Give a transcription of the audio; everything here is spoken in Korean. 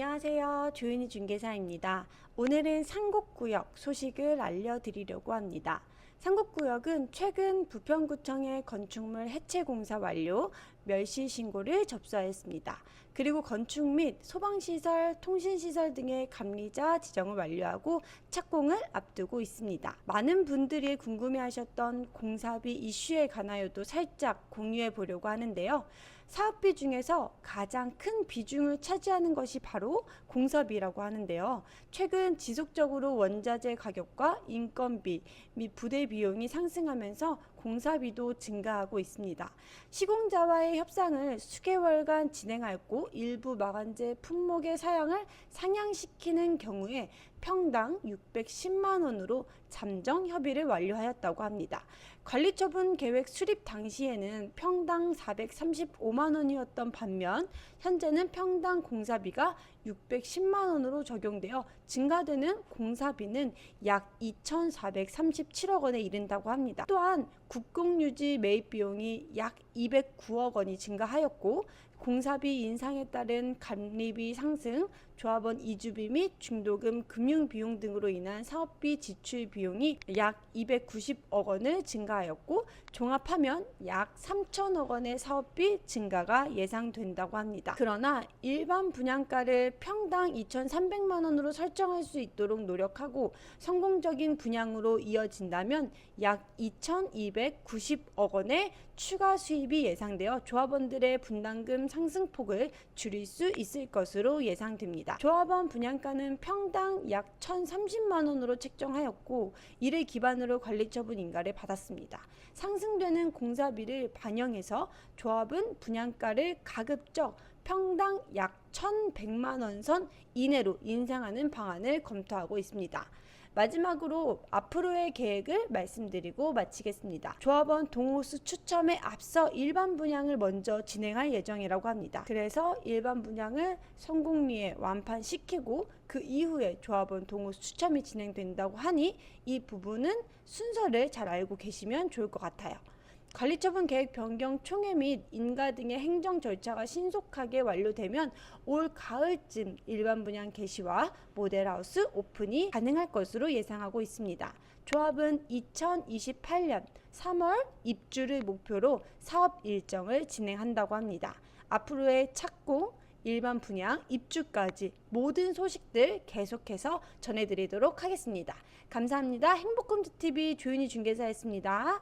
안녕하세요. 조윤희 중개사입니다. 오늘은 상곡구역 소식을 알려드리려고 합니다. 상곡구역은 최근 부평구청의 건축물 해체 공사 완료, 멸실 신고를 접수하였습니다. 그리고 건축 및 소방시설, 통신시설 등의 감리자 지정을 완료하고 착공을 앞두고 있습니다. 많은 분들이 궁금해하셨던 공사비 이슈에 관하여도 살짝 공유해 보려고 하는데요. 사업비 중에서 가장 큰 비중을 차지하는 것이 바로 공사비라고 하는데요. 최근 지속적으로 원자재 가격과 인건비 및 부대 비용이 상승하면서 공사비도 증가하고 있습니다. 시공자와의 협상을 수개월간 진행하였고 일부 마감재 품목의 사양을 상향시키는 경우에 평당 610만 원으로 잠정 협의를 완료하였다고 합니다. 관리처분 계획 수립 당시에는 평당 435만 원이었던 반면 현재는 평당 공사비가 610만 원으로 적용되어 증가되는 공사비는 약 2,437억 원에 이른다고 합니다. 또한 국공유지 매입 비용이 약 209억 원이 증가하였고 공사비 인상에 따른 감리비 상승, 조합원 이주비 및 중도금 금융 비용 등으로 인한 사업비 지출 비용이 약 290억 원을 증가하였고 종합하면 약 3천억 원의 사업비 증가가 예상된다고 합니다. 그러나 일반 분양가를 평당 2,300만 원으로 설정할 수 있도록 노력하고 성공적인 분양으로 이어진다면 약 2,290억 원의 추가 수입이 예상되어 조합원들의 분담금 상승폭을 줄일 수 있을 것으로 예상됩니다. 조합원 분양가는 평당 약 1,030만 원으로 책정하였고 이를 기반으로 관리처분 인가를 받았습니다. 상승되는 공사비를 반영해서 조합은 분양가를 가급적 평당 약 1,100만 원 선 이내로 인상하는 방안을 검토하고 있습니다. 마지막으로 앞으로의 계획을 말씀드리고 마치겠습니다. 조합원 동호수 추첨에 앞서 일반 분양을 먼저 진행할 예정이라고 합니다. 그래서 일반 분양을 성공리에 완판시키고 그 이후에 조합원 동호수 추첨이 진행된다고 하니 이 부분은 순서를 잘 알고 계시면 좋을 것 같아요. 관리처분 계획 변경 총회 및 인가 등의 행정 절차가 신속하게 완료되면 올 가을쯤 일반 분양 개시와 모델하우스 오픈이 가능할 것으로 예상하고 있습니다. 조합은 2028년 3월 입주를 목표로 사업 일정을 진행한다고 합니다. 앞으로의 착공, 일반 분양, 입주까지 모든 소식들 계속해서 전해드리도록 하겠습니다. 감사합니다. 행복금주TV 조윤희 중개사였습니다.